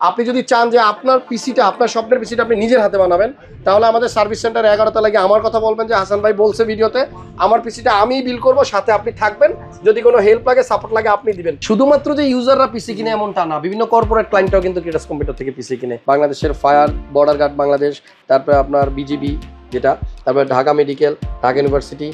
আপনি যদি চান যে আপনার পিসিটা, আপনার স্বপ্নের পিসিটা আপনি নিজের হাতে বানাবেন, তাহলে আমাদের সার্ভিস সেন্টার এগারোটা লাগে আমার কথা বলবেন যে হাসান ভাই বলছে ভিডিওতে, আমার পিসিটা আমিই বিল করব, সাথে আপনি থাকবেন, যদি কোনো হেল্প লাগে সাপোর্ট লাগে, আপনি দিবেন। শুধুমাত্র যে ইউজাররা পিসি কিনে এমনটা না, বিভিন্ন কর্পোরেট ক্লায়েন্টরাও কিন্তু ক্রিটাস কম্পিউটার থেকে পিসি কিনে। বাংলাদেশের ফায়ার বর্ডার গার্ড বাংলাদেশ, তারপরে আপনার বিজিবি যেটা, তারপরে ঢাকা মেডিকেল ঢাকা ইউনিভার্সিটি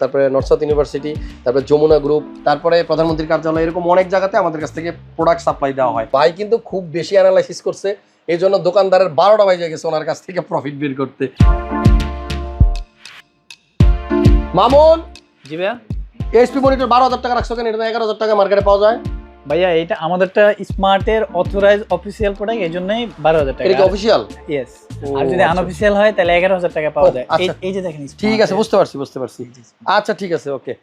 তারপরে নর্থ সাউথ ইউনিভার্সিটি তারপরে যমুনা গ্রুপ তারপরে প্রধানমন্ত্রীর কার্যালয় এরকম অনেক জায়গাতে আমাদের কাছ থেকে প্রোডাক্ট সাপ্লাই দেওয়া হয়। ভাই কিন্তু খুব বেশি অ্যানালাইসিস করছে এই জন্য দোকানদারের বারোটা বাজে গেছে ওনার কাছ থেকে প্রফিট বের করতে। মামুন জি ভাইয়া। এসপি মনিটর বারো হাজার টাকা রাখছো কেন? এটা এগারো হাজার টাকা মার্কেটে পাওয়া যায়। ভাইয়া এটা আমাদেরটা স্মার্টের অথরাইজ অফিসিয়াল প্রোডাক্ট এই জন্যই বারো হাজার টাকা। এটা অফিসিয়াল ইয়েস আর যদি আচ্ছা। আনঅফিসিয়াল হয় তাহলে এগারো হাজার টাকা পাওয়া যায়। এই- আচ্ছা। এই যে দেখেন ঠিক আছে বুঝতে পারছি বুঝতে পারছি। আচ্ছা ঠিক আছে ওকে।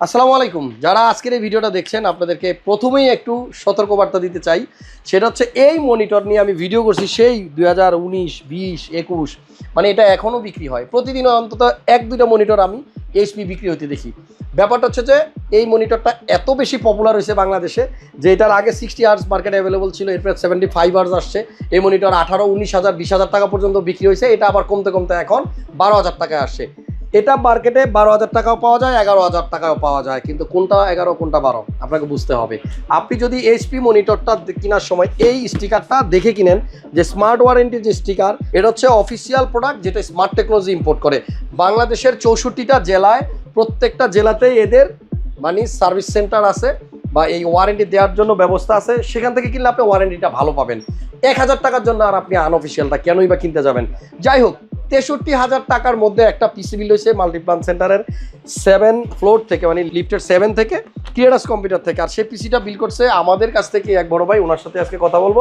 আসসালামু আলাইকুম। যারা আজকের এই ভিডিওটা দেখছেন আপনাদেরকে প্রথমেই একটু সতর্কবার্তা দিতে চাই। সেটা হচ্ছে এই মনিটর নিয়ে আমি ভিডিও করছি সেই দুই হাজার উনিশ বিশ একুশ মানে এটা এখনও বিক্রি হয়। প্রতিদিন অন্তত এক দুইটা মনিটর আমি এইচপি বিক্রি হতে দেখি। ব্যাপারটা হচ্ছে যে এই মনিটরটা এত বেশি পপুলার হয়েছে বাংলাদেশে যে এটার আগে সিক্সটি আওয়ার্স মার্কেটে অ্যাভেলেবল ছিল, এরপরে সেভেন্টি ফাইভ আওয়ার্স আসছে। এই মনিটর আঠারো, উনিশ হাজার, বিশ হাজার টাকা পর্যন্ত বিক্রি হয়েছে, এটা আবার কমতে কমতে এখন বারো হাজার টাকায় আসছে। এটা মার্কেটে বারো হাজার টাকাও পাওয়া যায়, এগারো হাজার টাকাও পাওয়া যায়, কিন্তু কোনটা এগারো, কোনটা বারো, আপনাকে বুঝতে হবে। আপনি যদি এইচপি মনিটরটা কেনার সময় এই স্টিকারটা দেখে কিনেন, যে স্মার্ট ওয়ারেন্টির যে স্টিকার, এটা হচ্ছে অফিসিয়াল প্রোডাক্ট যেটা স্মার্ট টেকনোলজি ইম্পোর্ট করে। বাংলাদেশের চৌষট্টিটা জেলায় প্রত্যেকটা জেলাতেই এদের মানে সার্ভিস সেন্টার আছে বা এই ওয়ারেন্টি দেওয়ার জন্য ব্যবস্থা আছে, সেখান থেকে কিনলে আপনি ওয়ারেন্টিটা ভালো পাবেন। এক হাজার টাকার জন্য আর আপনি আনঅফিসিয়ালটা কেনই বা কিনতে যাবেন। যাই হোক, তেষট্টি হাজার টাকার মধ্যে একটা পিসিবি হয়েছে মাল্টিপ্লান সেন্টারের সেভেন ফ্লোর থেকে মানে লিফটের সেভেন থেকে ক্রিয়েটাস কম্পিউটার থেকে। আর সে পিসিটা বিল করছে আমাদের কাছ থেকে, এক বড় ভাই, ওনার সাথে আজকে কথা বলব।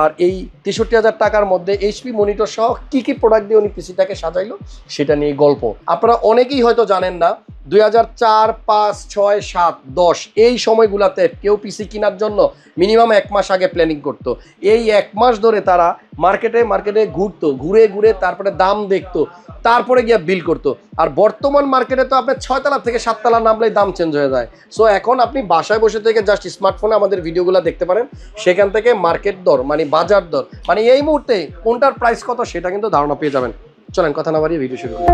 আর এই তেষট্টি হাজার টাকার মধ্যে এইচপি মনিটর সহ কী কী প্রোডাক্ট দিয়ে উনি পিসিটাকে সাজাইলো, সেটা নিয়ে গল্প। আপনারা অনেকেই হয়তো জানেন না, দুই হাজার চার, পাঁচ, ছয়, সাত, দশ, এই সময়গুলোতে কেউ পিসি কেনার জন্য মিনিমাম এক মাস আগে প্ল্যানিং করতো। এই এক মাস ধরে তারা মার্কেটে মার্কেটে ঘুরতো, ঘুরে ঘুরে তারপরে দাম দেখতো, তারপরে গিয়ে বিল করতো। আর বর্তমান মার্কেটে তো আপনার ছয়তলা থেকে সাততলা নামলেই দাম চেঞ্জ হয়ে যায়। সো এখন আপনি বাসায় বসে থেকে জাস্ট স্মার্টফোনে আমাদের ভিডিওগুলো দেখতে পারেন। সেখান থেকে মার্কেট দর মানে বাজার দর মানে এই মুহূর্তে কোনটার প্রাইস কত সেটা কিন্তু ধারণা পেয়ে যাবেন। চলেন কথা না বাড়িয়ে ভিডিও শুরু করি।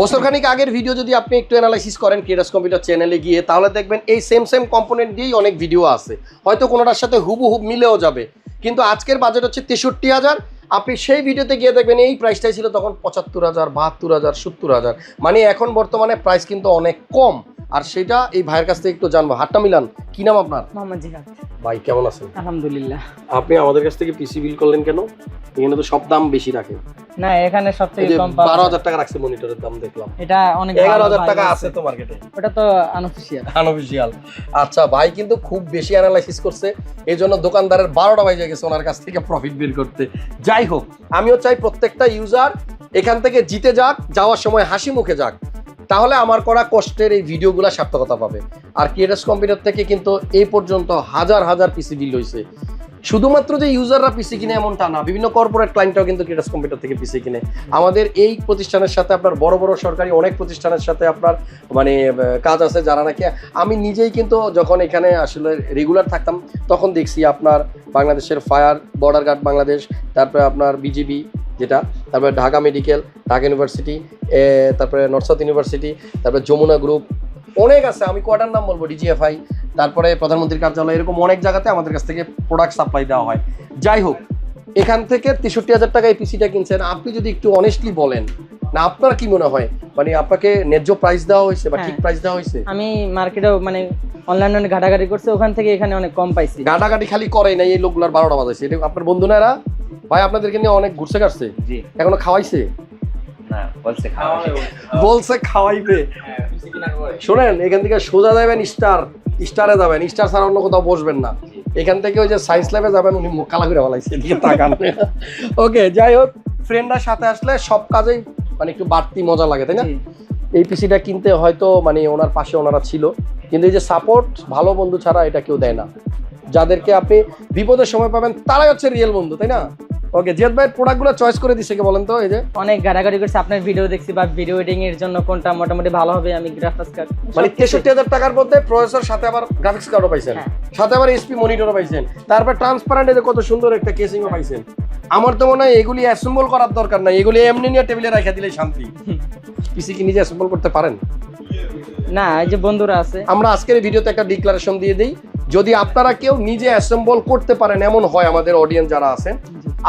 বছরখানিক আগের ভিডিও যদি আপনি একটু অ্যানালাইসিস করেন ক্রিয়েটাস কম্পিউটার চ্যানেলে গিয়ে, তাহলে দেখবেন এই সেম সেম কম্পোনেন্ট দিয়েই অনেক ভিডিও আছে। হয়তো কোনোটার সাথে হুবু হুব মিলেও যাবে। কিন্তু আজকের বাজেট হচ্ছে তেষট্টি হাজার আপনি সেই ভিডিওতে গিয়ে দেখবেন এই প্রাইসটাই ছিল তখন পঁচাত্তর হাজার, বাহাত্তর হাজার, সত্তর হাজার। মানে এখন বর্তমানে প্রাইস কিন্তু অনেক কম। আর সেটা এই ভাইয়ের কাছ থেকে একটু জানব। হাটটা মিলান কি নাম আপনার? মোহাম্মদ জিহাদ। ভাই কেমন আছেন? আলহামদুলিল্লাহ। আপনি আমাদের কাছ থেকে পিসি বিল করলেন কেন? এখানে তো সব দাম বেশি রাখে। না এখানে সব এই থেকে যে কম পাওয়া বারো যায়। হাজার টাকা রাখছে মনিটরের দাম দেখলাম। এটা অনেক এগারো ভালো হাজার ভাই টাকা আছে। তো মার্কেটে ওটা তো আনঅফিসিয়াল আনঅফিসিয়াল আচ্ছা ভাই কিন্তু খুব বেশি অ্যানালাইসিস করছে। এই জন্য দোকানদারের বারোটা বাজে গেছে ওনার কাছ থেকে প্রফিট বের করতে। যাই হোক আমিও চাই প্রত্যেকটা ইউজার এখান থেকে জিতে যাক যাওয়ার সময় হাসি মুখে যাক। তাহলে আমার করা কষ্টের এই ভিডিওগুলো সার্থকতা পাবে। আর ক্রিয়েটাস কম্পিউটার থেকে কিন্তু এই পর্যন্ত হাজার হাজার পিসি বিল হয়েছে শুধুমাত্র যে ইউজাররা পিসি কিনে এমনটা না, বিভিন্ন কর্পোরেট ক্লায়েন্টরাও কিন্তু ক্রিয়েটাস কম্পিউটার থেকে পিসি কিনে। আমাদের এই প্রতিষ্ঠানের সাথে আপনার বড় বড় সরকারি অনেক প্রতিষ্ঠানের সাথে আপনার মানে কাজ আছে যারা নাকি আমি নিজেই কিন্তু যখন এখানে আসলে রেগুলার থাকতাম, তখন দেখছি আপনার বাংলাদেশের ফায়ার বর্ডার গার্ড বাংলাদেশ তারপরে আপনার বিজিবি যেটা তারপরে ঢাকা মেডিকেল ঢাকা ইউনিভার্সিটি তারপরে নর্থ সাউথ ইউনিভার্সিটি তারপরে যমুনা গ্রুপ অনেক আছে। আমি কয়টার নাম বলব ডিজিএফআই তারপরে প্রধানমন্ত্রীর কার্যালয় এরকম অনেক জায়গাতে আমাদের কাছ থেকে প্রোডাক্ট সাপ্লাই দেওয়া হয়। যাই হোক এখান থেকে তেষট্টি হাজার টাকায় পিসিটা কিনছেন। আপনি যদি একটু অনেস্টলি বলেন না আপনার কি মনে হয়? মানে আপনাকে ন্যায্য প্রাইস দেওয়া হয়েছে বা হ্যাঁ। ঠিক প্রাইস দেওয়া হয়েছে? আমি মার্কেটেও মানে অনলাইনে অনেক ঘাটাঘাটি করছে ওখান থেকে এখানে অনেক কম পাইছি। ঘাটাঘাটি খালি করে নাই এই লোকগুলার বারোটা বাজাইছে। এটা আপনার বন্ধু না এরা? ভাই আপনাদেরকে নিয়ে অনেক ঘুরছে কাটছে। জি। এখনও খাওয়াইছে? বলছে খাওয়াইবে। শোনেন এখান থেকে সোজা যাবেন স্টার স্টারে যাবেন। স্টার ছাড়া অন্য কোথাও বসবেন না। এখান থেকে ওই যে সায়েন্স ল্যাবে যাবেন উনি মুখ কালা করে এদিকে তাকান। ওকে যাই হোক ফ্রেন্ডরা সাথে আসলে সব কাজেই মানে একটু বাড়তি মজা লাগে তাই না। এই পিসিটা কিনতে হয়তো মানে ওনার পাশে ওনারা ছিল। কিন্তু এই যে সাপোর্ট ভালো বন্ধু ছাড়া এটা কেউ দেয় না। যাদেরকে আপনি বিপদের সময় পাবেন তারাই হচ্ছে রিয়েল বন্ধু তাই না? ওকে জিয়াদ ভাই প্রোডাক্টগুলো চয়েস করে দিছে কে বলেন তো এই যে? অনেক করছে আপনার ভিডিও দেখছি বা ভিডিও এডিটিং এর জন্য কোনটা মোটামুটি ভালো হবে আমি গ্রাফিক্স কার্ড মানে তেষট্টি হাজার টাকার মধ্যে প্রসেসর সাথে আবার গ্রাফিক্স কার্ডও পাইছেন। হ্যাঁ। সাথে আবার এসপি মনিটরও পাইছেন। তারপর ট্রান্সপারেন্ট কত সুন্দর একটা কেসিংও পাইছেন। আমার তো মনে হয় এগুলি অ্যাসেম্বল করার দরকার নাই এগুলি এমনি নিয়ে টেবিলে রেখে দিলে শান্তি। পিসি কি নিজে অ্যাসেম্বল করতে পারেন? না এই যে বন্ধুরা আছে। আমরা আজকের ভিডিওতে একটা ডিক্লারেশন দিয়ে দিই। যদি আপনারা কেউ নিজে অ্যাসেম্বল করতে পারেন এমন হয় আমাদের অডিয়েন্স যারা আছেন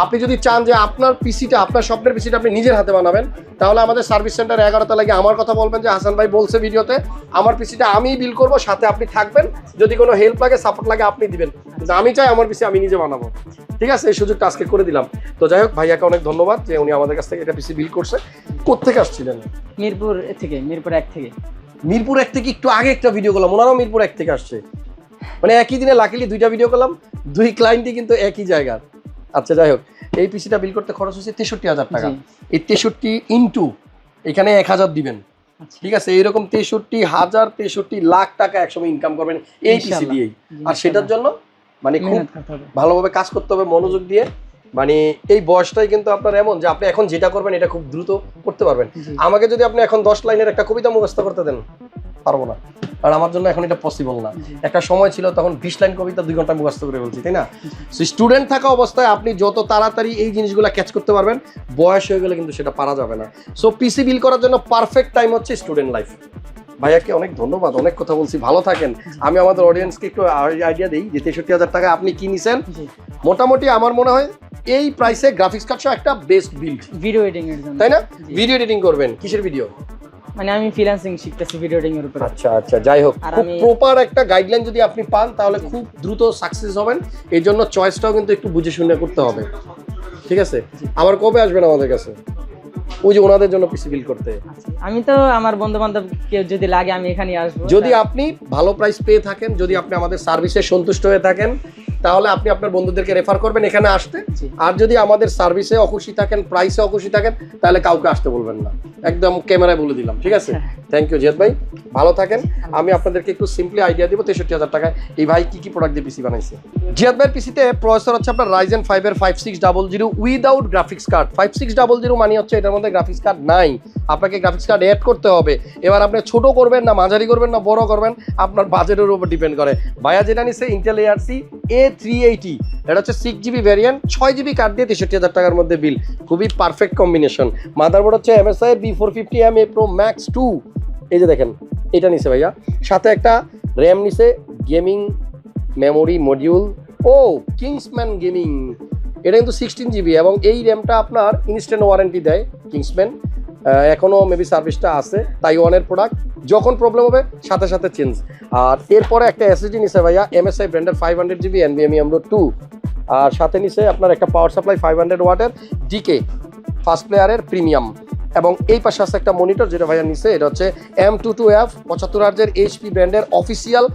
আপনি যদি চান যে আপনার পিসিটা আপনার স্বপ্নের পিসিটা আপনি নিজের হাতে বানাবেন তাহলে আমাদের সার্ভিস সেন্টার এগারোটা লাগে আমার কথা বলবেন যে হাসান ভাই বলছে ভিডিওতে আমার পিসিটা আমিই বিল করব সাথে আপনি থাকবেন যদি কোনো হেল্প লাগে সাপোর্ট লাগে আপনি দিবেন। কিন্তু আমি চাই আমার পিসি আমি নিজে বানাবো। ঠিক আছে? এই সুযোগটা আজকে করে দিলাম। তো যাই হোক ভাইয়াকে অনেক ধন্যবাদ যে উনি আমাদের কাছ থেকে এটা পিসি বিল করছে। কোথেকে আসছিলেন? মিরপুর থেকে মিরপুর এক থেকে। মিরপুর এক থেকে একটু আগে একটা ভিডিও করলাম ওনারাও মিরপুর এক থেকে আসছে। মানে একই দিনে লাকিলি দুইটা ভিডিও করলাম দুই ক্লায়েন্টই কিন্তু একই জায়গার। আচ্ছা যাই হোক এই পিসিটা বিল করতে খরচ হচ্ছে তেষট্টি হাজার টাকা। এই তেষট্টি ইন্টু এখানে এক হাজার দিবেন। আচ্ছা। ঠিক আছে এইরকম তেষট্টি হাজার তেষট্টি লাখ টাকা একসময় ইনকাম করবেন এই পিসি দিয়েই। আর সেটার জন্য মানে খুব ভালোভাবে কাজ করতে হবে মনোযোগ দিয়ে। মানে এই বয়সটাই কিন্তু আপনার এমন যে আপনি এখন যেটা করবেন এটা খুব দ্রুত করতে পারবেন। আমাকে যদি আপনি এখন দশ লাইনের একটা কবিতা মুখস্থ করতে দেন। পারব না। আর আমার জন্য এখন এটা পসিবল না। একটা সময় ছিল তখন বিশ লাইন কবিতা দুই ঘণ্টা মুখস্থ করে বলছি তাই না? স্টুডেন্ট থাকা অবস্থায় আপনি যত তাড়াতাড়ি এই জিনিসগুলো ক্যাচ করতে পারবেন বয়স হয়ে গেলে কিন্তু সেটা পারা যাবে না। সো পিসি বিল করার জন্য পারফেক্ট টাইম হচ্ছে স্টুডেন্ট লাইফ ভাইয়াকে অনেক ধন্যবাদ অনেক কথা বলছি ভালো থাকেন। আমি আমাদের অডিয়েন্সকে একটু আইডিয়া দিই যে তেষট্টি হাজার টাকা আপনি কি নিছেন। মোটামুটি আমার মনে হয় এই প্রাইসে গ্রাফিক্স কার্ড একটা বেস্ট বিল্ড ভিডিও এডিটিং এর জন্য। তাই না? ভিডিও এডিটিং করবেন। কিসের ভিডিও মানে আমি ফ্রিল্যান্সিং শিখতেছি ভিডিও এডিটিং এর উপরে। আচ্ছা আচ্ছা যাই হোক খুব প্রপার একটা গাইডলাইন যদি আপনি পান তাহলে খুব দ্রুত সাকসেস হবেন। এই জন্য চয়েসটাও কিন্তু একটু বুঝে শুনে করতে হবে। ঠিক আছে? আবার কবে আসবেন আমাদের কাছে? ওই যে ওনাদের জন্য পিসি বিল করতে। আচ্ছা, আমি তো আমার বন্ধু বান্ধব কেউ যদি লাগে আমি এখানে আসব। যদি আপনি ভালো প্রাইস পেয়ে থাকেন যদি আপনি আমাদের সার্ভিসে সন্তুষ্ট হয়ে থাকেন তাহলে আপনি আপনার বন্ধুদেরকে রেফার করবেন এখানে আসতে। আর যদি আমাদের সার্ভিসে অখুশি থাকেন প্রাইসে অখুশি থাকেন তাহলে কাউকে আসতে বলবেন না। একদম ক্যামেরায় বলে দিলাম ঠিক আছে? থ্যাংক ইউ জিয়াদ ভাই। ভালো থাকেন। আমি আপনাদেরকে একটু সিম্পলি আইডিয়া দিব তেষট্টি হাজার টাকায়। এই ভাই কি কি প্রোডাক্ট দিয়ে পিসি বানাইছে? জিয়াদ ভাইয়ের পিসিতে প্রসেসর হচ্ছে আপনার রাইজেন ফাইভের five six double zero without graphics card five six double zero মানে হচ্ছে এটার মধ্যে গ্রাফিক্স কার্ড নাই। আপনাকে গ্রাফিক্স কার্ড অ্যাড করতে হবে। এবার আপনি ছোট করবেন না মাঝারি করবেন না বড় করবেন আপনার বাজেটের উপর ডিপেন্ড করে। ভাইয়া যেটা নিচ্ছে Intel ARC A three eighty এটা হচ্ছে সিক্স জিবি ভ্যারিয়েন্ট ছয় জিবি কার্ড দিয়ে তেষট্টি হাজার টাকার মধ্যে বিল খুবই পারফেক্ট কম্বিনেশন মাদারবোর্ড হচ্ছে MSI B four fifty M A pro max two এই যে দেখেন, এটা নিছে ভাইয়া। সাথে একটা র্যাম নিছে গেমিং মেমোরি মডিউল ও কিংসম্যান গেমিং এটা কিন্তু সিক্সটিন জিবি এবং এই র্যামটা আপনার ইনস্ট্যান্ট ওয়ারেন্টি দেয় কিংসম্যান এখনও মেবি সার্ভিসটা আছে তাইওয়ানের প্রোডাক্ট যখন প্রবলেম হবে, সাথে সাথে চেঞ্জ আর এরপরে একটা এসএসডি নিছে ভাইয়া এমএসআই ব্র্যান্ডের ফাইভ হান্ড্রেড জিবি এনবিএমই এমডো টু আর সাথে নিছে আপনার একটা পাওয়ার সাপ্লাই ফাইভ হান্ড্রেড ওয়াটের ডিকে ফার্স্ট প্লেয়ারের প্রিমিয়াম এবং এই পাশে আছে একটা মনিটর যেটা ভাইয়া নিছে, এটা হচ্ছে এম টু টু এফ পঁচাত্তর আর্জের এইচপি ব্র্যান্ডের official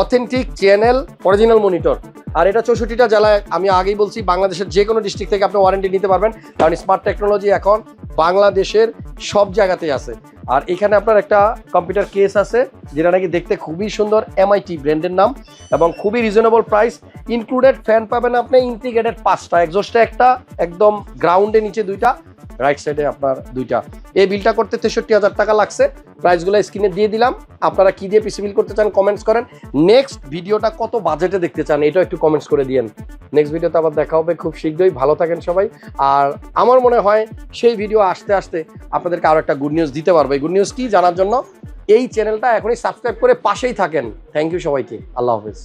authentic channel original monitor আর এটা চৌষট্টিটা জেলায় আমি আগেই বলছি, বাংলাদেশের যে কোনো ডিস্ট্রিক্ট থেকে আপনি ওয়ারেন্টি নিতে পারবেন, কারণ স্মার্ট টেকনোলজি এখন বাংলাদেশের সব জায়গাতেই আছে। আর এখানে আপনার একটা কম্পিউটার কেস আছে, যেটা নাকি দেখতে খুবই সুন্দর এমআইটি ব্র্যান্ডের নাম, এবং খুবই রিজনেবল প্রাইস ইনক্লুডেড ফ্যান পাবেন আপনি ইন্টিগ্রেটেড পাঁচটা এক্সস্টে একটা, একদম গ্রাউন্ডে নিচে দুইটা রাইট সাইডে আপনার দুইটা। এই বিলটা করতে তেষট্টি হাজার টাকা লাগছে। প্রাইসগুলো স্ক্রিনে দিয়ে দিলাম। আপনারা কি দিয়ে পিসি বিল করতে চান কমেন্টস করেন। নেক্সট ভিডিওটা কত বাজেটে দেখতে চান, এটাও একটু কমেন্টস করে দিয়েন। নেক্সট ভিডিওতে আবার দেখা হবে খুব শীঘ্রই। ভালো থাকেন সবাই। আর আমার মনে হয় সেই ভিডিও আসতে আসতে আপনাদেরকে আরও একটা গুড নিউজ দিতে পারব। এই গুড নিউজ কি? জানার জন্য এই চ্যানেলটা এখনই সাবস্ক্রাইব করে পাশেই থাকেন। থ্যাংক ইউ সবাইকে। আল্লাহ হাফেজ।